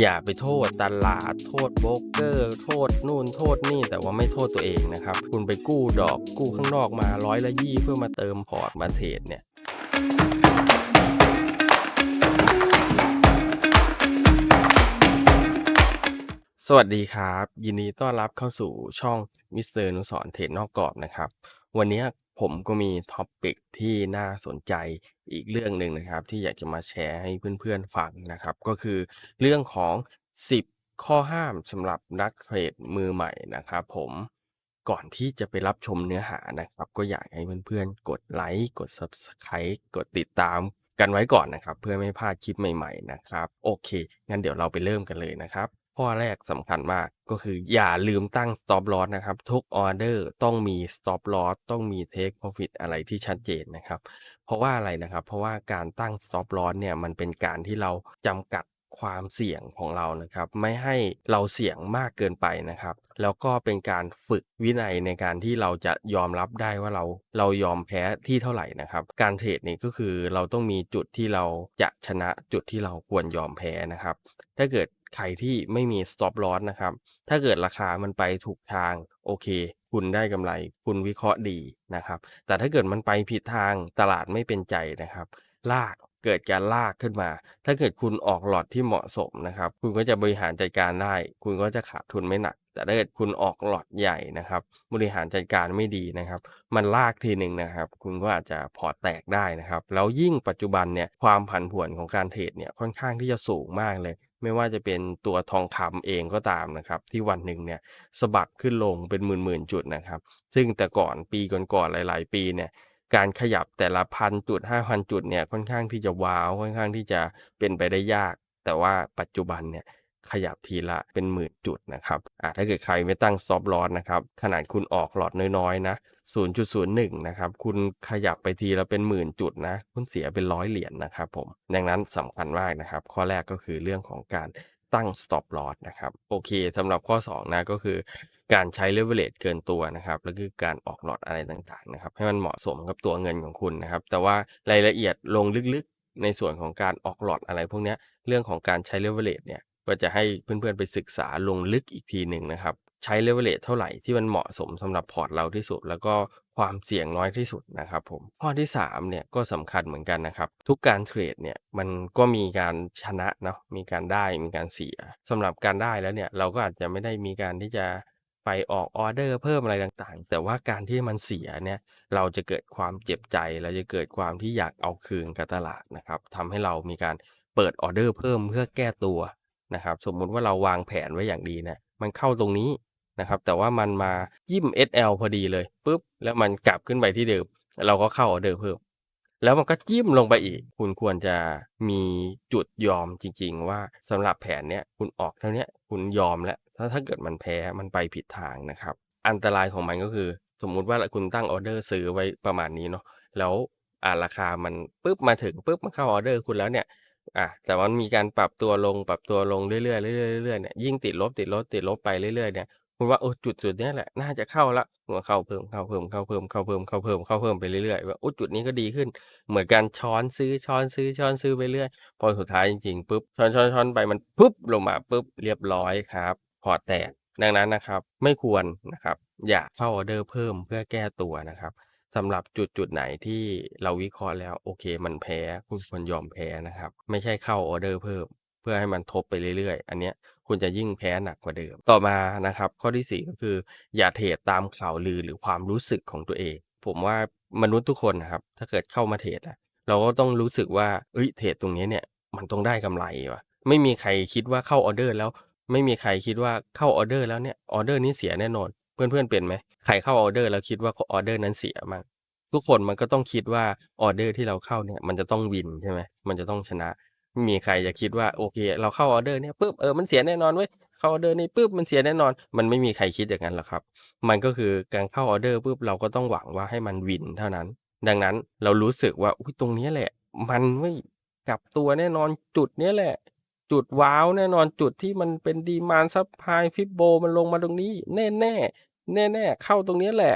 อย่าไปโทษตลาดโทษโบรกเกอร์ โทษนู่นโทษนี่แต่ว่าไม่โทษตัวเองนะครับ คุณไปกู้ดอกกู้ข้างนอกมาร้อยละยี่เพื่อมาเติมพอร์ตมาเทรดเนี่ยสวัสดีครับ ยินดีต้อนรับเข้าสู่ช่องมิสเตอร์นุสรณ์เทรดนอกกรอบนะครับ วันนี้ ผมก็มีท็อปิกที่น่าสนใจอีกเรื่องหนึ่งนะครับ ที่อยากจะมาแชร์ให้เพื่อน ๆ ฟังนะครับ ก็คือเรื่องของ 10 ข้อห้ามสำหรับนักเทรดมือใหม่นะครับผม ก่อนที่จะไปรับชมเนื้อหานะครับ ก็อยากให้เพื่อน ๆ กดไลค์ กด Subscribe กดติดตามกันไว้ก่อนนะครับ เพื่อไม่พลาดคลิปใหม่ ๆ นะครับ โอเค งั้นเดี๋ยวเราไปเริ่มกันเลยนะครับ ข้อแรกสำคัญมากก็คืออย่าลืมตั้ง stop loss นะครับ ทุกออเดอร์ต้องมี stop loss ต้องมี take profit อะไรที่ชัดเจนนะครับ เพราะว่าอะไรนะครับ เพราะว่าการตั้ง stop loss เนี่ยมันเป็นการที่เราจำกัดความเสี่ยงของเรานะครับ ไม่ให้เราเสี่ยงมากเกินไปนะครับ แล้วก็เป็นการฝึกวินัยในการที่เราจะยอมรับได้ว่าเราเรายอมแพ้ที่เท่าไหร่นะครับ การเทรดนี่ก็คือเราต้องมีจุดที่เราจะชนะจุดที่เราควรยอมแพ้นะครับ ถ้าเกิด ใครที่ไม่มี stop loss นะครับ ถ้าเกิดราคามันไปถูกทางโอเค คุณได้กำไร คุณวิเคราะห์ดีนะครับ แต่ถ้าเกิดมันไปผิดทางตลาดไม่เป็นใจนะครับ ลากเกิดการลากขึ้นมา ถ้าเกิดคุณออกหลอดที่เหมาะสมนะครับ คุณก็จะบริหารจัดการได้ คุณก็จะขาดทุนไม่หนัก แต่ถ้าเกิดคุณออกหลอดใหญ่นะครับ บริหารจัดการไม่ดีนะครับ มันลากทีหนึ่งนะครับ คุณก็อาจจะพอแตกได้นะครับ แล้วยิ่งปัจจุบันเนี่ยความผันผวนของการเทรดเนี่ยค่อนข้างที่จะสูงมากเลย ไม่ว่าจะเป็นตัวทองคำเองก็ตามนะครับ ที่วันหนึ่งเนี่ยสะบัดขึ้นลงเป็นหมื่นๆจุดนะครับ ซึ่งแต่ก่อนปีก่อนๆหลาย ๆ ปีเนี่ยการขยับแต่ละพันจุดห้าพันจุดเนี่ยค่อนข้างที่จะว้าวค่อนข้างที่จะเป็นไปได้ยาก แต่ว่าปัจจุบันเนี่ยขยับทีละเป็นหมื่นจุดนะครับอ่าถ้าเกิดใครไม่ตั้ง stop loss นะครับขนาดคุณออกหลอดน้อยๆนะ 0.01 นะครับ คุณขยับไปทีละเป็นหมื่นจุดนะ คุณเสียเป็นร้อยเหรียญนะครับผม ดังนั้นสำคัญมากนะครับ ข้อแรกก็คือเรื่องของการตั้ง stop loss นะครับ โอเคสำหรับข้อ 2 นะก็คือการใช้ leverage เกินตัวนะครับ แล้วก็การออกหลอดอะไรต่างๆนะครับ ให้มันเหมาะสมกับตัวเงินของคุณนะครับ แต่ว่ารายละเอียดลงลึกๆ ในส่วนของการออกหลอดอะไรพวกนี้เรื่องของการใช้ leverage เนี่ยก็จะให้เพื่อนๆไปศึกษาลงลึกอีกทีหนึ่งนะครับ ใช้ leverage เท่าไหร่ที่มันเหมาะสมสำหรับพอร์ตเราที่สุด แล้วก็ความเสี่ยงน้อยที่สุดนะครับผมข้อที่3เนี่ยก็สำคัญเหมือนกันนะครับ ทุกการเทรดเนี่ยมันก็มีการชนะเนาะมีการได้มีการเสียสำหรับการได้แล้วเนี่ยเราก็อาจจะไม่ได้มีการที่จะไปออกออเดอร์เพิ่มอะไรต่างๆ แต่ว่าการที่มันเสียเนี่ยเราจะเกิดความเจ็บใจ เราจะเกิดความที่อยากเอาคืนกับตลาดนะครับทำให้เรามีการเปิดออเดอร์เพิ่มเพื่อแก้ตัวนะครับ สมมุติว่าเราวางแผนไว้อย่างดีเนี่ยมันเข้าตรงนี้ นะครับ แต่ว่ามันมาจิ้ม SL พอดีเลยปุ๊บแล้วมันกลับขึ้นไปที่เดิมเราก็เข้าออเดอร์เพิ่มแล้วมันก็จิ้มลงไปอีก คุณควรจะมีจุดยอมจริง ๆ ว่าสำหรับแผนเนี้ยคุณออกเท่านี้คุณยอมแล้วถ้าถ้าเกิดมันแพ้มันไปผิดทางนะครับ อันตรายของมันก็คือ สมมุติว่าคุณตั้งออเดอร์ซื้อไว้ประมาณนี้เนาะแล้วอ่าราคามันปุ๊บมาถึงปุ๊บมาเข้าออเดอร์คุณแล้วเนี่ยอะแต่มันมีการปรับตัวลงปรับตัวลงเรื่อยๆเรื่อยๆเรื่อยๆเนี่ยยิ่งติดลบติดลบติดลบไปเรื่อยๆเนี่ย คุณว่าโอ้จุดจุดเนี้ยแหละน่าจะเข้าละคุณก็เข้าเพิ่มเข้าเพิ่มเข้าเพิ่มเข้าเพิ่มเข้าเพิ่มเข้าเพิ่มไปเรื่อยๆว่าโอ้จุดนี้ก็ดีขึ้น เหมือนการช้อนซื้อช้อนซื้อช้อนซื้อไปเรื่อยพอสุดท้ายจริงๆปุ๊บช้อนช้อนช้อนไปมันปุ๊บลงมาปุ๊บเรียบร้อยครับพอแตกดังนั้นนะครับไม่ควรนะครับอย่าเข้าออเดอร์เพิ่มเพื่อแก้ตัวนะครับสำหรับจุดจุดไหนที่เราวิเคราะห์แล้วโอเคมันแพ้คุณควรยอมแพ้นะครับ ไม่ใช่เข้าออเดอร์เพิ่ม เพื่อให้มันทบไปเรื่อยๆ อันเนี้ย คุณจะยิ่งแพ้หนักกว่าเดิม ต่อมานะครับ ข้อที่ 4 ก็คืออย่าเทรดตามข่าวลือหรือความรู้สึกของตัวเอง ผมว่ามนุษย์ทุกคนนะครับ ถ้าเกิดเข้ามาเทรดอะเราก็ต้องรู้สึกว่าเอ้ยเทรดตรงนี้เนี่ยมันต้องได้กำไรวะไม่มีใครคิดว่าเข้าออเดอร์แล้ว ไม่มีใครคิดว่าเข้าออเดอร์แล้วเนี่ยออเดอร์นี้เสียแน่นอน เพื่อนๆเป็นไหมใครเข้าออเดอร์แล้วคิดว่าออเดอร์นั้นเสียมั่งทุกคนมันก็ต้องคิดว่าออเดอร์ที่เราเข้าเนี่ยมันจะต้องวินใช่ไหมมันจะต้องชนะ มีใครจะคิดว่าโอเค เราเข้าออเดอร์เนี่ยปุ๊บเออมันเสียแน่นอนเว้ยเข้าออเดอร์นี้ปุ๊บมันเสียแน่นอน มันไม่มีใครคิดอย่างนั้นหรอกครับ มันก็คือการเข้าออเดอร์ปุ๊บเราก็ต้องหวังว่าให้มันวินเท่านั้น ดังนั้นเรารู้สึกว่าอุ้ยตรงนี้แหละ มันไม่กลับตัวแน่นอนจุดเนี้ยแหละ จุดว้าวแน่นอนจุดที่มันเป็นดีมานซับพายฟิบโบมันลงมาตรงนี้ แน่แน่แน่แน่เข้าตรงนี้แหละ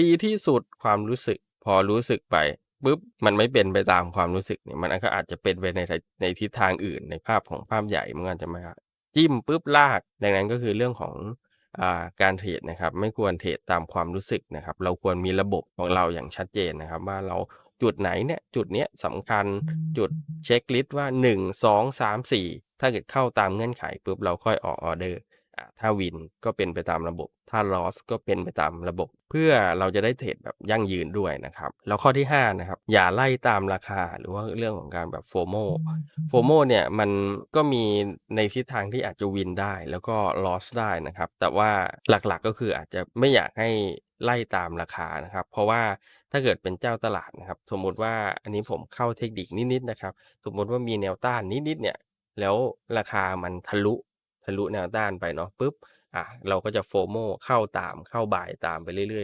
ดีที่สุดความรู้สึก พอรู้สึกไป ปุ๊บมันไม่เป็นไปตามความรู้สึกเนี่ยมันก็อาจจะเป็นไปในในทิศทางอื่น ในภาพของภาพใหญ่มันก็อาจจะมาจิ้มปุ๊บลาก ดังนั้นก็คือเรื่องของอ่าการเทรดนะครับ ไม่ควรเทรดตามความรู้สึกนะครับ เราควรมีระบบของเราอย่างชัดเจนนะครับ ว่าเราจุดไหนเนี่ยจุดเนี้ยสำคัญจุดเช็กลิสต์ว่า 1 2 3 4 ถ้าเกิดเข้าตามเงื่อนไขปุ๊บเราค่อยออกออร์เดอร์อ่า ถ้าวินก็เป็นไปตามระบบ ถ้าลอสก็เป็นไปตามระบบ เพื่อเราจะได้เทรดแบบยั่งยืนด้วยนะครับ แล้วข้อที่5นะครับอย่าไล่ตามราคาหรือว่าเรื่องของการแบบ FOMO FOMO เนี่ยมันก็มีในทิศทางที่อาจจะวินได้แล้วก็ลอสได้นะครับ แต่ว่าหลักๆก็คืออาจจะไม่อยากให้ไล่ตามราคานะครับ เพราะว่าถ้าเกิดเป็นเจ้าตลาดนะครับ สมมุติว่าอันนี้ผมเข้าเทคนิคนิดๆนะครับ สมมุติว่ามีแนวต้านนิดๆเนี่ยแล้วราคามันทะลุ ทะลุแนวต้านไปเนาะปุ๊บอ่าเราก็จะ FOMO เข้าตามเข้า buy ตามไปเรื่อยๆเรื่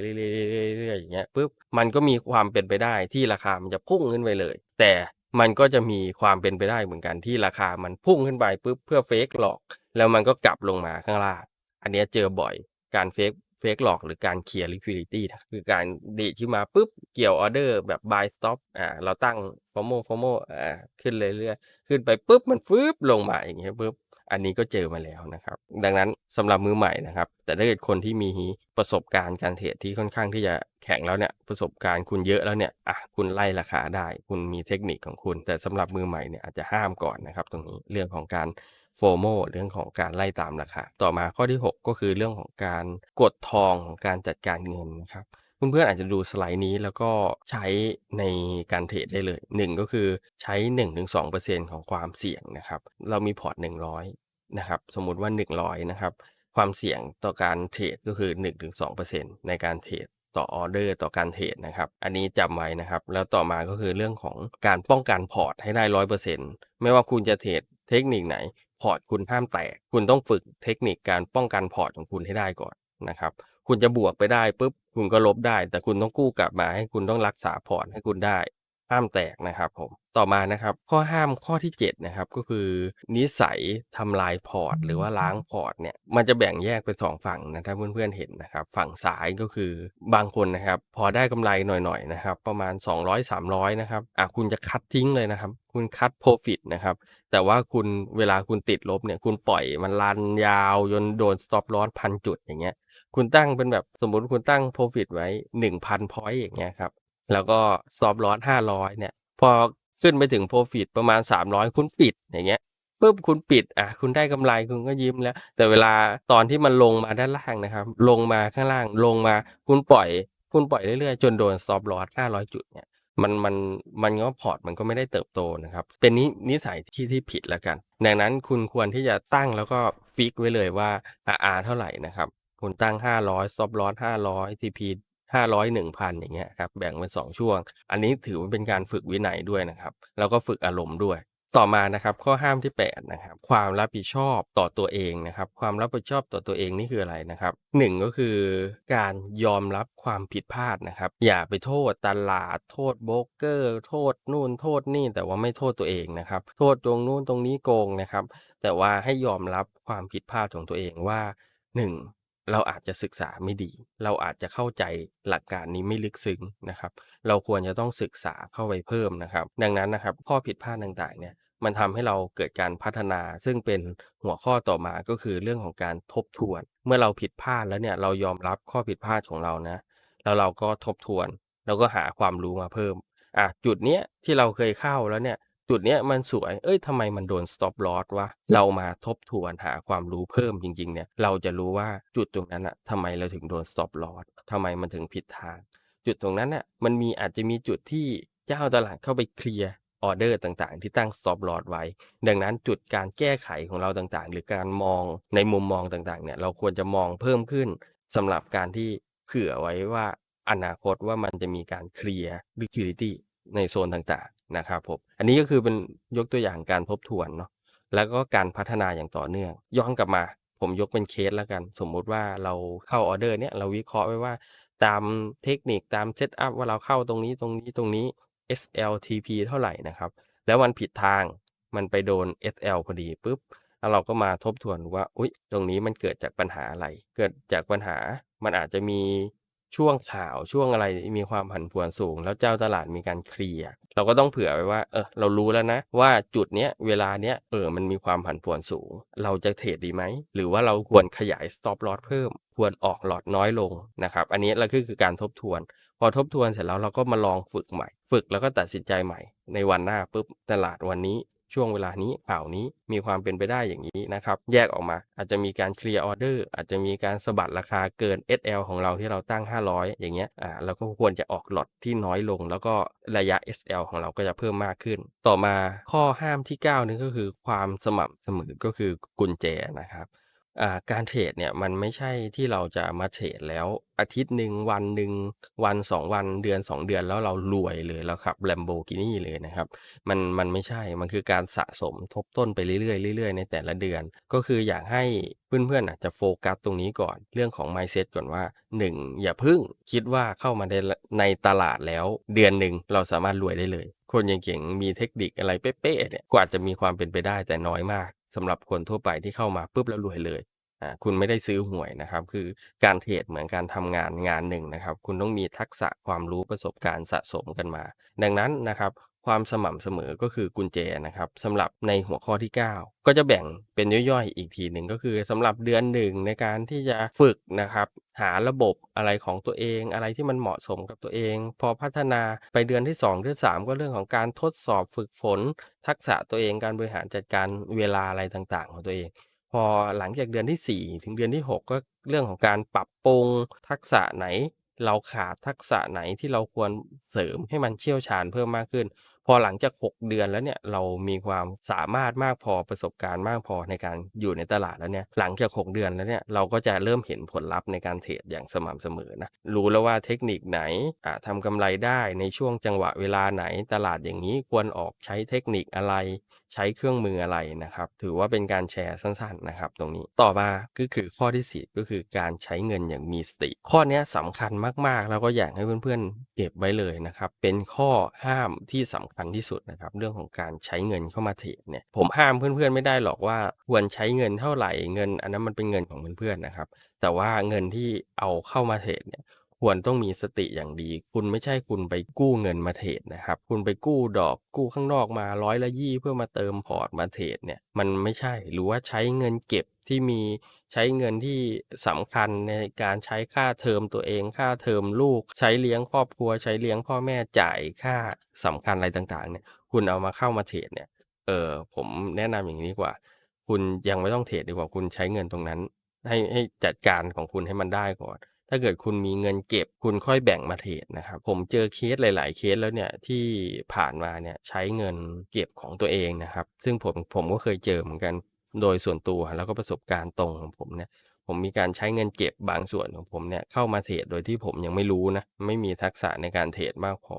อยๆๆๆๆอย่างเงี้ยปุ๊บมันก็มีความเป็นไปได้ที่ราคามันจะพุ่งขึ้นไปเลย แต่มันก็จะมีความเป็นไปได้เหมือนกันที่ราคามันพุ่งขึ้นไปปุ๊บเพื่อ fake หลอก แล้วมันก็กลับลงมาข้างล่างอันเนี้ยเจอบ่อยการ fake fake หลอกหรือการเคลียร์ liquidity คือการดีดขึ้นมาปุ๊บเกี่ยวออเดอร์แบบ buy stop อ่าเราตั้ง FOMO FOMO อ่าขึ้นเรื่อยๆขึ้นไปปุ๊บมันฟื๊บลงมาอย่างเงี้ยปุ๊บ อันนี้ก็เจอมาแล้วนะครับ ดังนั้นสำหรับมือใหม่นะครับ แต่ถ้าเกิดคนที่มีประสบการณ์การเทรดที่ค่อนข้างที่จะแข็งแล้วเนี่ยประสบการณ์คุณเยอะแล้วเนี่ยอะคุณไล่ราคาได้ คุณมีเทคนิคของคุณ แต่สำหรับมือใหม่เนี่ยอาจจะห้ามก่อนนะครับ ตรงนี้เรื่องของการ FOMO เรื่องของการไล่ตามราคาต่อมาข้อที่ 6 ก็คือเรื่องของการกดทองของการจัดการเงินนะครับ เพื่อนๆอาจจะดูสไลด์นี้แล้วก็ใช้ในการเทรดได้เลย 1 ก็คือใช้ 1-2%ของความเสี่ยงนะครับ เรามีพอร์ต 100 นะครับ สมมุติว่า 100 นะครับ ความเสี่ยงต่อการเทรดก็คือ 1-2%ในการเทรดต่อออเดอร์ต่อการเทรดนะครับ อันนี้จำไว้นะครับ แล้วต่อมาก็คือเรื่องของการป้องกันพอร์ตให้ได้100%ไม่ว่าคุณจะเทรดเทคนิคไหน พอร์ตคุณห้ามแตก คุณต้องฝึกเทคนิคการป้องกันพอร์ตของคุณให้ได้ก่อนนะครับ คุณจะบวกไปได้ปุ๊บคุณก็ลบได้ แต่คุณต้องกู้กลับมาให้คุณต้องรักษาพอร์ตให้คุณได้ ห้ามแตกนะครับผมต่อมานะครับ ข้อห้ามข้อที่7นะครับก็คือ นิสัยทำลายพอร์ต หรือว่าล้างพอร์ตเนี่ยมันจะแบ่งแยกเป็น2ฝั่งนะถ้าเพื่อนๆเห็นนะครับ ฝั่งซ้ายก็คือบางคนนะครับ พอได้กำไรหน่อยๆนะครับ ประมาณ 200-300นะครับอ่าคุณจะคัตทิ้งเลยนะครับ คุณคัต Profit นะครับ แต่ว่าคุณเวลาคุณติดลบเนี่ยคุณปล่อยมันรันยาวจนโดน Stop Loss 1,000จุดอย่างเงี้ย คุณตั้งเป็นแบบสมมุติคุณตั้ง Profit ไว้ 1,000พอยต์อย่างเงี้ยครับ แล้วก็ Stop Loss 500 เนี่ย พอขึ้นไปถึง Profit ประมาณ 300 คุณปิดอย่างเงี้ยปุ๊บคุณปิดอ่าคุณได้กำไรคุณก็ยิ้มแล้ว แต่เวลาตอนที่มันลงมาด้านล่างนะครับ ลงมาข้างล่างลงมา คุณปล่อย คุณปล่อยเรื่อยๆ จนโดน Stop Loss 500จุดเนี่ยมันมันมันก็พอร์ตมันก็ไม่ได้เติบโตนะครับ เป็นนินิสัยที่ที่ผิดแล้วกัน ดังนั้นคุณควรที่จะตั้งแล้วก็ฟิกไว้เลยว่า RR เท่าไหร่นะครับ คุณตั้ง 500 Stop Loss 500 TP 500 1,000 อย่างเงี้ยครับแบ่งเป็น2ช่วง อันนี้ถือว่าเป็นการฝึกวินัยด้วยนะครับ แล้วก็ฝึกอารมณ์ด้วย ต่อมานะครับข้อห้ามที่8นะครับความรับผิดชอบต่อตัวเองนะครับ ความรับผิดชอบต่อตัวเองนี่คืออะไรนะครับ 1 ก็คือการยอมรับความผิดพลาดนะครับ อย่าไปโทษตลาดโทษโบรกเกอร์ โทษนู่นโทษนี่แต่ว่าไม่โทษตัวเองนะครับ โทษตรงนู้นตรงนี้โกงนะครับ แต่ว่าให้ยอมรับความผิดพลาดของตัวเองว่า 1 เราอาจจะศึกษาไม่ดี เราอาจจะเข้าใจหลักการนี้ไม่ลึกซึ้งนะครับ เราควรจะต้องศึกษาเข้าไปเพิ่มนะครับ ดังนั้นนะครับ ข้อผิดพลาดต่างๆเนี่ยมันทำให้เราเกิดการพัฒนา ซึ่งเป็นหัวข้อต่อมาก็คือเรื่องของการทบทวน เมื่อเราผิดพลาดแล้วเนี่ยเรายอมรับข้อผิดพลาดของเรานะ แล้วเราก็ทบทวนแล้วก็หาความรู้มาเพิ่มอ่าจุดเนี้ยที่เราเคยเข้าแล้วเนี่ย จุดเนี้ยมันสวยเฮ้ยทำไมมันโดน Stop Loss วะ เรามาทบทวนหาความรู้เพิ่มจริงๆ เนี่ย เราจะรู้ว่าจุดตรงนั้นน่ะทำไมเราถึงโดน Stop Loss ทำไมมันถึงผิดทาง จุดตรงนั้นน่ะมันมีอาจจะมีจุดที่เจ้าตลาดเข้าไปเคลียร์ออเดอร์ต่างๆ ที่ตั้ง Stop Loss ไว้ ดังนั้นจุดการแก้ไขของเราต่างๆ หรือการมองในมุมมองต่างๆ เนี่ย เราควรจะมองเพิ่มขึ้นสำหรับการที่เผื่อไว้ว่าอนาคตว่ามันจะมีการเคลียร์ liquidity ในโซนต่างๆนะครับผมอันนี้ก็คือเป็นยกตัวอย่างการทบทวนเนาะแล้วก็การพัฒนาอย่างต่อเนื่อง ย้อนกลับมา ผมยกเป็นเคสแล้วกัน สมมุติว่าเราเข้าออเดอร์เนี้ยเราวิเคราะห์ไว้ว่า ตามเทคนิคตาม Setup ว่าเราเข้าตรงนี้ตรงนี้ตรงนี้ SLTP เท่าไหร่นะครับ แล้วมันผิดทางมันไปโดน SL พอดีปุ๊บแล้วเราก็มาทบทวนว่า อุ๊ย ตรงนี้มันเกิดจากปัญหาอะไร เกิดจากปัญหา มันอาจจะมี ช่วงข่าวช่วงอะไรมีความผันผวนสูง แล้วเจ้าตลาดมีการเคลียร์เราก็ต้องเผื่อไว้ว่าเออเรารู้แล้วนะ ว่าจุดเนี้ยเวลาเนี้ยเออมันมีความผันผวนสูง เราจะเทรดดีไหม หรือว่าเราควรขยาย stop loss เพิ่ม ควรออกหลอดน้อยลงนะครับ อันนี้เราก็คือการทบทวน พอทบทวนเสร็จแล้วเราก็มาลองฝึกใหม่ ฝึกแล้วก็ตัดสินใจใหม่ ในวันหน้าปุ๊บตลาดวันนี้ ช่วงเวลานี้ข่าวนี้มีความเป็นไปได้อย่างนี้นะครับ แยกออกมาอาจจะมีการเคลียร์ออเดอร์อาจจะมีการสะบัดราคาเกิน SL ของเราที่เราตั้ง 500 อย่างเงี้ยอ่าเราก็ควรจะออกหลอดที่น้อยลง แล้วก็ระยะ SL ของเราก็จะเพิ่มมากขึ้น ต่อมาข้อห้ามที่9นึงก็คือความสม่ำเสมอก็คือกุญแจนะครับ อ่า การเทรดเนี่ยมันไม่ใช่ที่เราจะมาเทรดแล้วอาทิตย์หนึ่งวันหนึ่งวันสองวันเดือนสองเดือนแล้วเรารวยเลยเราขับ Lamborghini เลยนะครับ มันมันไม่ใช่มันคือการสะสมทบต้นไปเรื่อยๆเรื่อยๆในแต่ละเดือน ก็คืออยากให้เพื่อนๆอาจจะโฟกัสตรงนี้ก่อน เรื่องของ mindset ก่อนว่า 1. อย่าพึ่งคิดว่าเข้ามาในในตลาดแล้วเดือนหนึ่งเราสามารถรวยได้เลย คนเก่งๆมีเทคนิคอะไรเป๊ะๆเนี่ยก็อาจจะมีความเป็นไปได้แต่น้อยมากสำหรับคนทั่วไปที่เข้ามาปุ๊บแล้วรวยเลย คุณไม่ได้ซื้อหวยนะครับ คือการเทรดเหมือนการทำงานงานหนึ่งนะครับ คุณต้องมีทักษะความรู้ประสบการณ์สะสมกันมา ดังนั้นนะครับความสม่ำเสมอก็คือกุญแจนะครับสำหรับในหัวข้อที่ 9 ก็จะแบ่งเป็นย่อยๆ อีกทีหนึ่งก็คือสำหรับเดือนหนึ่งในการที่จะฝึกนะครับ หาระบบอะไรของตัวเอง อะไรที่มันเหมาะสมกับตัวเอง พอพัฒนาไปเดือนที่ 2 เดือน 3 ก็เรื่องของการทดสอบฝึกฝน ทักษะตัวเองการบริหารจัดการเวลาอะไรต่างๆ ของตัวเอง พอหลังจากเดือนที่ 4 ถึงเดือนที่ 6 ก็เรื่องของการปรับปรุงทักษะไหน เราขาดทักษะไหนที่เราควรเสริมให้มันเชี่ยวชาญเพิ่มมากขึ้น พอหลังจาก 6 เดือนแล้วเนี่ยเรามีความสามารถมากพอประสบการณ์มากพอในการอยู่ในตลาดแล้วเนี่ยหลังจาก 6 เดือนแล้วเนี่ยเราก็จะเริ่มเห็นผลลัพธ์ในการเทรดอย่างสม่ำเสมอนะรู้แล้วว่าเทคนิคไหนอ่าทำกำไรได้ในช่วงจังหวะเวลาไหนตลาดอย่างนี้ควรออกใช้เทคนิคอะไร ใช้เครื่องมืออะไรนะครับ ถือว่าเป็นการแชร์สั้นๆนะครับ ตรงนี้ต่อมาก็คือข้อที่ 4 ก็คือการใช้เงินอย่างมีสติ ข้อนี้สำคัญมากๆ แล้วก็อยากให้เพื่อนๆ เก็บไว้เลยนะครับ เป็นข้อห้ามที่สำคัญที่สุดนะครับ เรื่องของการใช้เงินเข้ามาเทรดเนี่ยผมห้ามเพื่อนๆไม่ได้หรอกว่าควรใช้เงินเท่าไหร่เงิน อันนั้นมันเป็นเงินของเพื่อนๆนะครับ แต่ว่าเงินที่เอาเข้ามาเทรดเนี่ย ควรต้องมีสติอย่างดี คุณไม่ใช่คุณไปกู้เงินมาเทรดนะครับ คุณไปกู้ดอกกู้ข้างนอกมาร้อยละยี่เพื่อมาเติมพอร์ตมาเทรดเนี่ยมันไม่ใช่หรือว่าใช้เงินเก็บที่มีใช้เงินที่สำคัญในการใช้ค่าเทอมตัวเอง ค่าเทอมลูก ใช้เลี้ยงครอบครัว ใช้เลี้ยงพ่อแม่จ่ายค่าสำคัญอะไรต่างๆเนี่ยคุณเอามาเข้ามาเทรดเนี่ยเออผมแนะนำอย่างนี้กว่า คุณยังไม่ต้องเทรดดีกว่าคุณใช้เงินตรงนั้นให้ให้จัดการของคุณให้มันได้ก่อน ถ้าเกิดคุณมีเงินเก็บคุณค่อยแบ่งมาเทรดนะครับ ผมเจอเคสหลาย ๆ เคสแล้วเนี่ยที่ผ่านมาเนี่ยใช้เงินเก็บของตัวเองนะครับ ซึ่งผมผมก็เคยเจอเหมือนกันโดยส่วนตัวแล้วก็ประสบการณ์ตรงของผมเนี่ยผมมีการใช้เงินเก็บบางส่วนของผมเนี่ยเข้ามาเทรดโดยที่ผมยังไม่รู้นะไม่มีทักษะในการเทรดมากพอ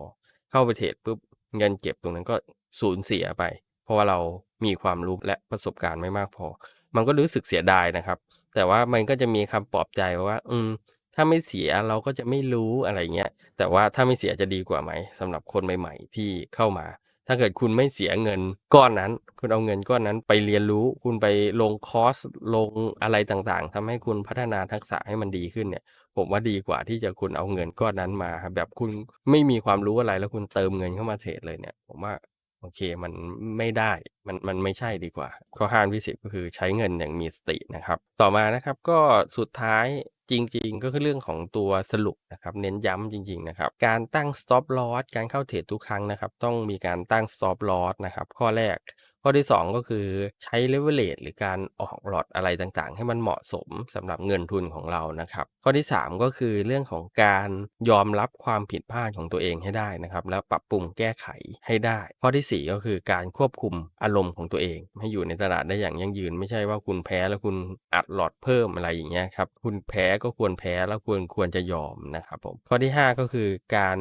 เข้าไปเทรดปุ๊บเงินเก็บตรงนั้นก็สูญเสียไป เพราะว่าเรามีความรู้และประสบการณ์ไม่มากพอ มันก็รู้สึกเสียดายนะครับ แต่ว่ามันก็จะมีคำปลอบใจว่า อืม ถ้าไม่เสียเราก็จะไม่รู้ อะไรเงี้ย แต่ว่าถ้าไม่เสียจะดีกว่าไหม สำหรับคนใหม่ ๆ ที่เข้ามา ถ้าเกิดคุณไม่เสียเงินก้อนนั้น คุณเอาเงินก้อนนั้นไปเรียนรู้ คุณไปลงคอร์ส ลงอะไรต่าง ๆ ทำให้คุณพัฒนาทักษะให้มันดีขึ้นเนี่ย ผมว่าดีกว่าที่จะคุณเอาเงินก้อนนั้นมา แบบคุณไม่มีความรู้อะไร แล้วคุณเติมเงินเข้ามาเทรดเลยเนี่ย ผมว่า โอเคมันไม่ได้มันมันไม่ใช่ดีกว่า ข้อห้ามที่สิบก็คือใช้เงินอย่างมีสตินะครับ ต่อมานะครับก็สุดท้ายจริง ๆ ก็คือเรื่องของตัวสรุปนะครับเน้นย้ำจริง ๆ นะครับ การตั้ง stop loss การเข้าเทรดทุกครั้งนะครับ ต้องมีการตั้ง stop loss นะครับ ข้อแรก ข้อที่ 2 ก็คือใช้ leverage หรือการออกหลอดอะไรต่างๆ ให้มันเหมาะสมสำหรับเงินทุนของเรานะครับ ข้อที่ 3 ก็คือเรื่องของการยอมรับความผิดพลาดของตัวเองให้ได้นะครับ แล้วปรับปรุงแก้ไขให้ได้ ข้อทีสี่ 4 ก็คือการควบคุมอารมณ์ของตัวเอง ให้อยู่ในตลาดได้อย่างยั่งยืน ไม่ใช่ว่าคุณแพ้แล้วคุณอัดหลอดเพิ่มอะไรอย่างเงี้ยครับคุณแพ้ก็ควรแพ้แล้วควรควรจะยอมนะครับผมข้อที่ 5 ก็คือการ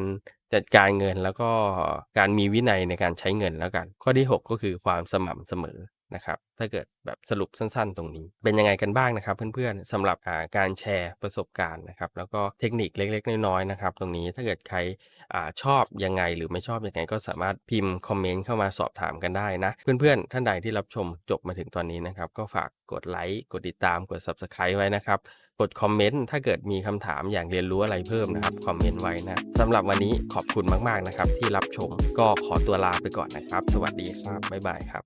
จัดการเงินแล้วก็การมีวินัยในการใช้เงินแล้วกัน ข้อที่ 6 ก็คือความสม่ำเสมอ นะครับถ้าเกิดแบบสรุปสั้นๆ ตรงนี้ เป็นยังไงกันบ้างนะครับ เพื่อนๆสำหรับาการแชร์ประสบการณ์นะครับแล้วก็เทคนิคเล็กๆน้อยๆนะครับตรงนี้ถ้าเกิดใครอชอบยังไงหรือไม่ชอบยังไงก็สามารถพิมพ์คอมเมนต์เข้ามาสอบถามกันได้นะ เพื่อนๆ ท่านใดที่รับชมจบมาถึงตอนนี้นะครับ ก็ฝากกดไลก์กดติดตามกด Subscribe ไว้นะครับ กดคอมเมนต์ถ้าเกิดมีคำถามอยากเรียนรู้อะไรเพิ่มนะครับคอมเมนต์ไว้นะสำหรับวันนี้ขอบคุณมากๆนะครับ ที่รับชมก็ขอตัวลาไปก่อนนะครับ สวัสดีครับบ๊ายบายครับ